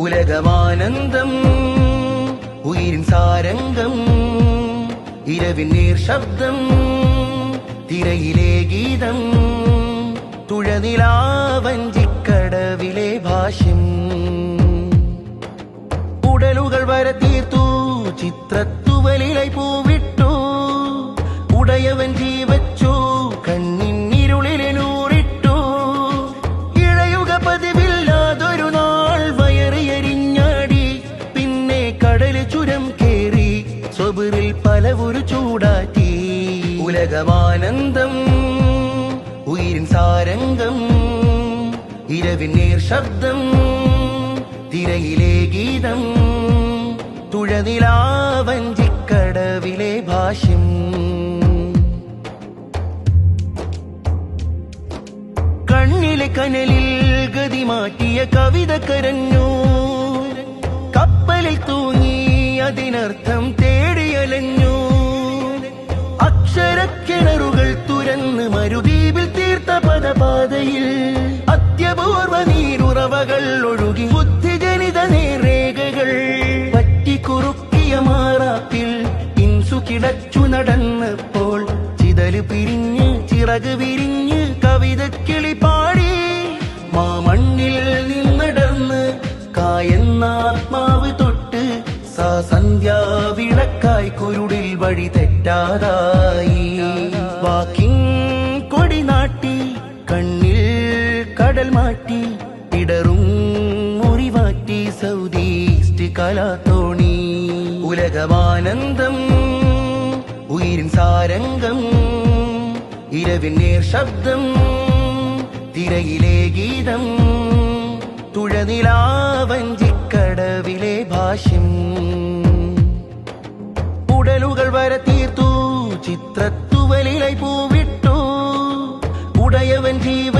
ഉലകമാനന്ദം ഉയിരിൻ സാരംഗം ഇരവിൻ നീർ ശബ്ദം തിരയിലെ ഗീതം തുഴനിലാവഞ്ചിക്കടവിലെ ഭാഷ്യം. ഉടലുകൾ വരെ പലവുരു ചൂടാറ്റി. ഉലകമാനന്ദം ഉയിരിൻ സാരംഗം ഇരവിൻ നീർ ശബ്ദം തിരയിലെ ഗീതം തുഴനിലാവഞ്ചിക്കടവിലെ ഭാഷ്യം. കണ്ണിലെ കനലിൽ ഗതി മാറ്റിയ കവിത കരഞ്ഞു. കപ്പലിൽ തൂങ്ങി അതിനർത്ഥം പദപാതയിൽ അത്യപൂർവ നീരുറവകൾ ഒഴുകി ബുദ്ധിജനിത നേരേഖകൾ പറ്റിക്കുറുക്കിയ മാറാത്തിൽ ഇൻസു കിടച്ചു നടന്നപ്പോൾ ചിതൽ പിരിഞ്ഞ് ചിറക് വിരിഞ്ഞ് കവിത കിളി പാടി മാമണ്ണിൽ നിന്നടന്ന് കായെന്നാത്മാവ് തൊട്ട് സന്ധ്യാ വിളക്കായി കുരുടിൽ വഴി തെറ്റാതായി. വാക്കിൻ കടൽ മാറ്റി ഇടറും മുറിവാറ്റി സൗദി ഈസ്റ്റ് കലാത്തോണി. ഉലകമാനന്ദം ഉയിരിൻ സാരംഗം ഇരവിൻ നേർ ശബ്ദം തിരയിലെ ഗീതം തുഴനിലാവഞ്ചിക്കടവിലെ ഭാഷ്യം. ഉടലുകൾ വരെ തീർത്തു ചിത്രത്തുവലിலை പൂവിട്ടു ഉടയവൻ ജീവച്ചു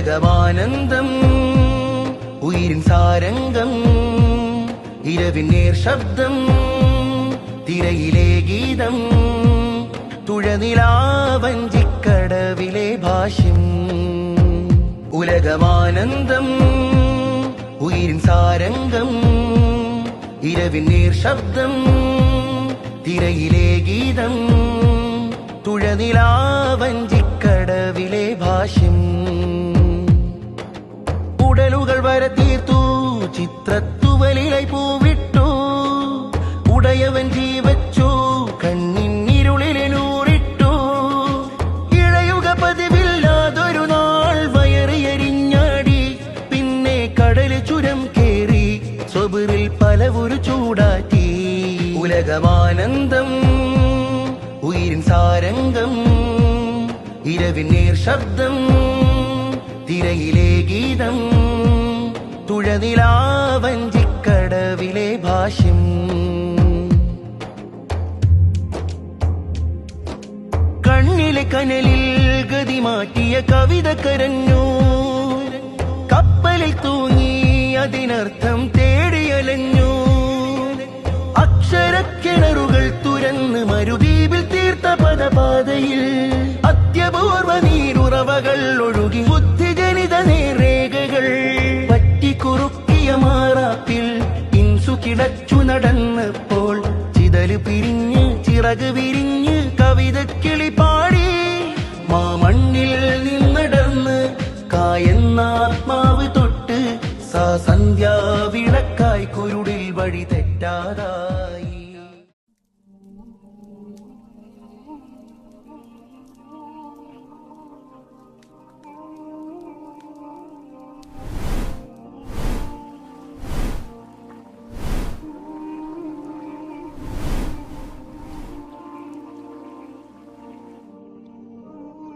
ഉലകമാനന്ദം ഉയിരിൻ സാരംഗം ഇരവിൻ നേർ ശബ്ദം തിരയിലെ ഗീതം തുഴനിലാവഞ്ചിക്കടവിലെ ഭാഷ്യം. ഉലകമാനന്ദം ഉയിരിൻ സാരംഗം ഇരവിൻ നേർ ശബ്ദം തിരയിലെ ഗീതം തുഴനിലാവഞ്ചിക്കടവിലെ ഭാഷ്യം. ഉടയവൻ ജീവച്ചു ഇരുളിലെ നൂറിട്ടു. ഇഴയുക പതിവില്ലാതൊരു നാൾ വയറിയരിഞ്ഞാടി. പിന്നെ കടൽ ചുരം കേറി സ്വബിറിൽ പലവുരു ചൂടാറ്റി. ഉലകമാനന്ദം ഉയിരിൻ സാരംഗം ഇരവിൻ നേർ ശബ്ദം തിരയിലെ ഗീതം തുഴനിലാവഞ്ചിക്കടവിലെ ഭാഷ്യം. കണ്ണിലെ കനലിൽ ഗതി മാറ്റിയ കവിത കരഞ്ഞു. കപ്പലിൽ തൂങ്ങി അതിനർത്ഥം തേടിയലഞ്ഞു അക്ഷരക്കിണറുകൾ തുരന്ന് മരുദ്വീപിൽ തീർത്ത പദപാതയിൽ അത്യപൂർവ നീരുറവകൾ ഒഴുകി ബുദ്ധിജനിത നേരേഖകൾ പറ്റിക്കുറുക്കിയ മാറാത്തിൽ ഇൻസു കിടച്ചു നടന്നപ്പോൾ ചിതൽ പിരിഞ്ഞ് ചിറക് വിരിഞ്ഞ് കിളി പാടി മാമണ്ണിൽ നിന്നിടർന്ന് കായെന്ന ആത്മാവ് തൊട്ട് സന്ധ്യാ